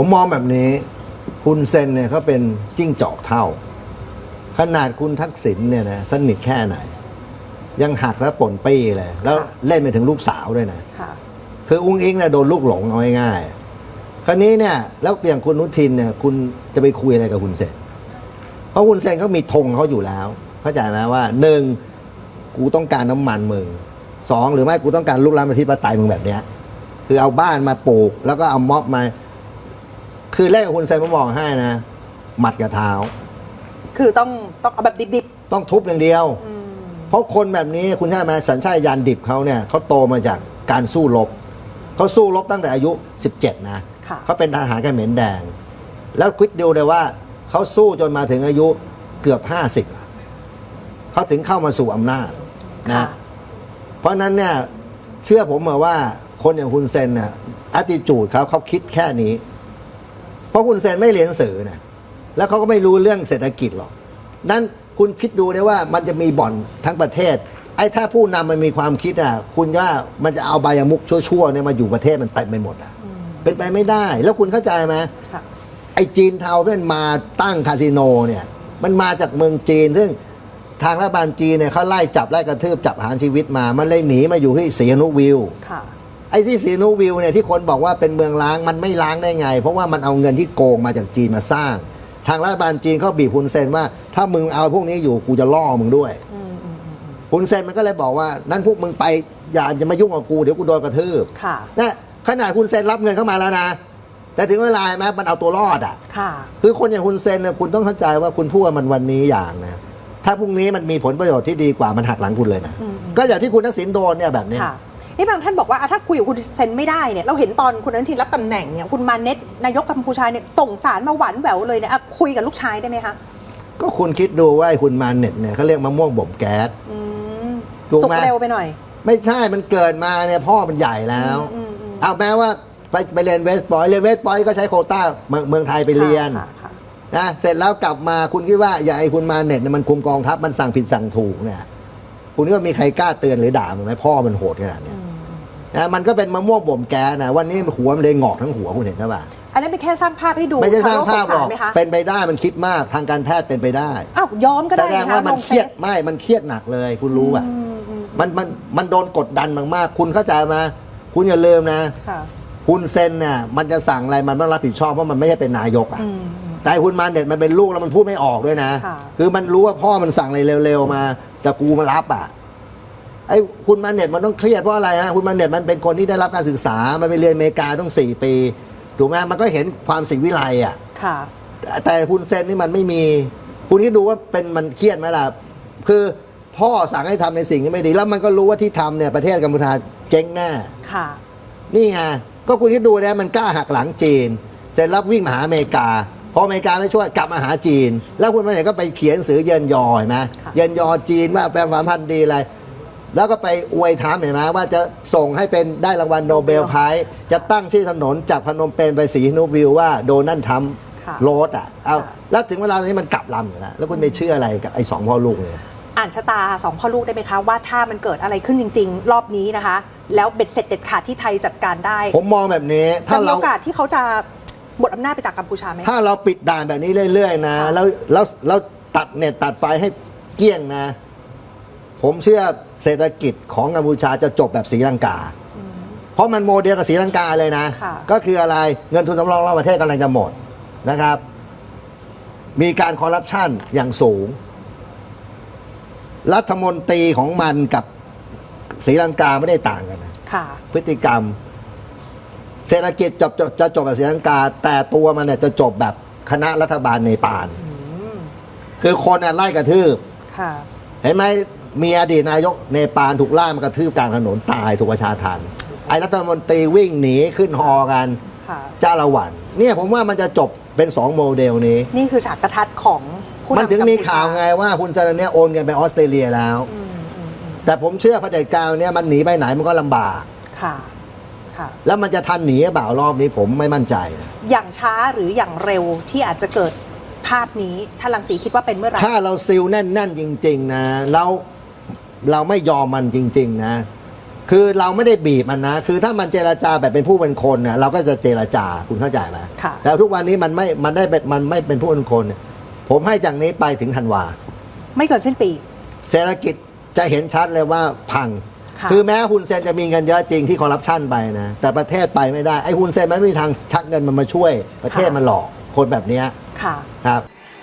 ผมมองแบบนี้คุณเซนเนี่ยเขาเป็นจิ้งจอกเท่า ขนาดคุณทักษิณเนี่ยนะสนิทแค่ไหน ยังหักแล้วป่นปี้เลย แล้วค่ะเล่นไปถึงลูกสาวด้วยนะค่ะ คืออุ้งอิงเนี่ยโดนลูกหลงเอาง่ายๆคราวนี้เนี่ยแล้วอย่างคุณนุทินเนี่ยคุณจะไปคุยอะไรกับคุณเซนเพราะคุณเซนเขามีธงเขาอยู่แล้ว เข้าใจไหมว่าหนึ่งกูต้องการน้ำมันมึงสองหรือไม่กูต้องการลูกหลานประชาธิปไตยมึงแบบเนี้ยคือเอาบ้านมาปลูก แล้วก็เอาม็อบมา คือแรกกับคุณเซนผมบอกให้นะ หมัดกับเท้า คือต้องต้องเอาแบบดิบต้องทุบอย่างเดียว ๆอืมเพราะคนแบบนี้คุณใช่ไหมสัญชาตญาณดิบเขาเนี่ยเขาโตมาจากการสู้รบเขาสู้รบตั้งแต่อายุ 17 นะค่ะ เขาเป็นทหารเขมรแดง แล้วคิดดูเลยว่าเขาสู้จนมาถึงอายุเกือบ 50อะเขาถึงเข้ามาสู่อำนาจค่ะนะเพราะฉะนั้นเนี่ยเชื่อผมเหรอว่าคนอย่างคุณเซนน่ะอัติจูดเขาเขาคิดแค่นี้ เพราะคุณเซนไม่เรียนหนังสือนะแล้วเขาก็ไม่รู้เรื่องเศรษฐกิจหรอกนั้นคุณคิดดูได้ว่ามันจะมีบ่อนทั้งประเทศ ไอ้ถ้าผู้นำมันมีความคิดอะ คุณว่ามันจะเอาใบายมุกชั่วๆเนี่ยมาอยู่ประเทศมันเต็มไปหมดอะเป็นไปไม่ได้ แล้วคุณเข้าใจไหมค่ะไอ้จีนเทาที่มันมาตั้งคาสิโนเนี่ย มันมาจากเมืองจีน ซึ่งทางรัฐบาลจีนเนี่ยเขาไล่จับไล่กระทืบจับหารชีวิตมา มันเลยหนีมาอยู่ที่ศรีอนุวิวค่ะ ไอ้ที่ศรีอนุวิวเนี่ยที่คนบอกว่าเป็นเมืองล้างมันไม่ล้างได้ไง เพราะว่ามันเอาเงินที่โกงมาจากจีนมาสร้าง ทางรัฐบาลจีนเขาบีบฮุนเซนว่า ถ้ามึงเอาพวกนี้อยู่กูจะล่อมึงด้วยอืมอืมอืมอืมฮุนเซนมันก็เลยบอกว่า นั่นพวกมึงไปอย่าจะมายุ่งกับกูเดี๋ยวกูโดนกระทืบค่ะนะขนาดฮุนเซนรับเงินเข้ามาแล้วนะแต่ถึงเวลาไหมมันเอาตัวรอดอะค่ะ คือคนอย่างคุณเซนเนี่ยคุณต้องเข้าใจว่าคุณพูดว่ามันวันนี้อย่างนะถ้าพรุ่งนี้มันมีผลประโยชน์ที่ดีกว่ามันหักหลังคุณเลยนะอืมก็อย่างที่คุณทักษิณโดนเนี่ยแบบเนี้ยค่ะ นี่บางท่านบอกว่าอะถ้าคุยกับคุณเซนไม่ได้เนี่ยเราเห็นตอนคุณอนุทินรับตำแหน่งเนี่ยคุณมาเน็ตนายกกัมพูชาเนี่ยส่งสารมาหวานแหววเลยเนี่ยอะคุยกับลูกชายได้ไหมคะก็คุณคิดดูว่าไอ้คุณมาเน็ตเนี่ยเขาเรียกมะม่วงบ่มแก๊สอืมถูกสุกไหมเร็วไปหน่อย ไม่ใช่มันเกิดมาเนี่ยพ่อมันใหญ่แล้วอืมอืมเอาแม้ว่าไปไปเรียนเวสต์บอยเรียนเวสต์บอยก็ใช้โควต้าเมืองเมืองไทยไปเรียนค่ะค่ะนะเสร็จแล้วกลับมาคุณคิดว่าอย่างไอ้คุณมาเน็ตเนี่ยมันคุมกองทัพมันสั่งผิดสั่งถูกเนี่ย คุณคิดว่ามีใครกล้าเตือนหรือด่ามันไหมพ่อมันโหดขนาดเนี้ยอืม นะมันก็เป็นมะม่วงบ่มแก๊สนะวันนี้มันหัวมันเลยงอกทั้งหัวคุณเห็นใช่ปะอันนั้นเป็นแค่สร้างภาพให้ดูไม่ใช่สร้างภาพหรอกทงโลกสงสไหมคะเป็นไปได้มันคิดมากทางการแพทย์เป็นไปได้อ้าวย้อมก็แสได้ดงนะคะว่ามันลงเครียดฟซไม่มันเครียดหนักเลย คุณรู้ป่ะอืมอืมมันมันมันโดนกดดันมากๆคุณเข้าใจไหมคุณอย่าลืมนะค่ะคุณเซนเนี่ยมันจะสั่งอะไรมันต้องรับผิดชอบเพราะมันไม่ใช่เป็นนายกอะอืมอืมแต่คุณมาเน็ตมันเป็นลูกแล้วมันพูดไม่ออกด้วยนะค่ะคือมันรู้ว่าพ่อมันสั่งอะไรเร็วๆมาแต่กูมารับอะ ไอ้คุณมาเน็ตมันต้องเครียดเพราะอะไรฮะคุณมาเน็ตมันเป็นคนที่ได้รับการศึกษา มันไปเรียนอเมริกาต้องสี่ปี ถูกไหมมันก็เห็นความสิวิไลอะ ค่ะ แต่แต่คุณเซนนี่มันไม่มี คุณคิดดูว่าเป็นมันเครียดไหมล่ะ คือพ่อสั่งให้ทำในสิ่งที่ไม่ดี แล้วมันก็รู้ว่าที่ทำเนี่ยประเทศกัมพูชาเจ๊งแน่ค่ะ นี่ไงก็คุณคิดดูนะมันกล้าหักหลังจีน เสร็จแล้ววิ่งมาหาอเมริกาพออเมริกาไม่ช่วยกลับมาหาจีน แล้วคุณมาเนี่ยก็ไปเขียนหนังสือเยินยอเห็นไหมค่ะเยินยอจีนว่าแปลความพันธ์ดีอะไร แล้วก็ไปอวยถามเห็นไหมว่าจะส่งให้เป็นได้รางวัลโนเบลไพรส์จะตั้งชื่อถนนจากพนมเปญไปสีนูวิวว่าโดนัลด์ทรัมป์ค่ะ โรดอะเอาค่ะแล้วถึงเวลานี้มันกลับลำอยู่แล้วแล้วคุณไปเชื่ออะไรกับไอ้สองพ่อลูกเนี่ยอ่านชะตาสองพ่อลูกได้ไหมคะ ว่าถ้ามันเกิดอะไรขึ้นจริง ๆ รอบนี้นะคะ แล้วเบ็ดเสร็จเด็ดขาดที่ไทยจัดการได้ผมมองแบบนี้จะถ้ามีเรา โอกาสที่เขาจะหมดอำนาจไปจากกัมพูชาไหม ถ้าเราปิดด่านแบบนี้เรื่อย ๆ นะค่ะแล้วแล้วแล้วตัดเน็ตตัดไฟให้เกลี้ยงนะ ผมเชื่อ เศรษฐกิจของกัมพูชาจะจบแบบศรีลังกา เพราะมันโมเดลกับศรีลังกาเลยนะ ค่ะ ก็คืออะไรเงินทุนสำรองระหว่างประเทศกำลังจะหมดนะครับ มีการคอร์รัปชันอย่างสูง รัฐมนตรีของมันกับศรีลังกาไม่ได้ต่างกันนะ ค่ะ พฤติกรรม เศรษฐกิจจบจบจะจบแบบศรีลังกา แต่ตัวมันเนี่ยจะจบแบบคณะรัฐบาลเนปาลอืมคือคนน่ะไล่กระทืบ ค่ะ เห็นไหม มีอดีตนายกเนปาลถูกล่ามากระทืบกลางถนนตายถูกประชาทันไอ้รัฐมนตรีวิ่งหนีขึ้นฮอกันค่ะจ้าละวัน เนี่ยผมว่ามันจะจบเป็นสองโมเดลนี้ นี่คือฉากกระทัดของผู้มันนำถึงมีกัพูชข่าวไงว่าคุณซาลาเนี่ยโอนเงินไปออสเตรเลียแล้ว อืมอืมอืมแต่ผมเชื่อเผด็จการเนี่ยมันหนีไปไหนมันก็ลำบาก ค่ะค่ะ แล้วมันจะทันหนีหรือเปล่ารอบนี้ผมไม่มั่นใจนะอย่างช้าหรืออย่างเร็วที่อาจจะเกิดภาพนี้ท่านลังสีคิดว่าเป็นเมื่อไหร่ ถ้าเราซิลแน่น ๆ จริง ๆ นะ แล้ว เราไม่ยอมมันจริง ๆ นะ คือเราไม่ได้บีบมันนะ คือถ้ามันเจราจาแบบเป็นผู้เป็นคนเนี่ยเราก็จะเจราจาคุณเข้าใจไหมค่ะแต่ทุกวันนี้มันไม่มันได้เป็นมันไม่เป็นผู้เป็นคนเนี่ยผมให้จากนี้ไปถึงธันวาไม่เกินสิ้นปี เศรษฐกิจจะเห็นชัดเลยว่าพัง ค่ะ คือแม้ฮุนเซนจะมีเงินเยอะจริงที่คอร์รัปชันไปนะ แต่ประเทศไปไม่ได้ไอ้ฮุนเซนมันไม่มีทางชักเงินมันมาช่วย ประเทศมันหลอกคนแบบเนี้ยค่ะ ครับ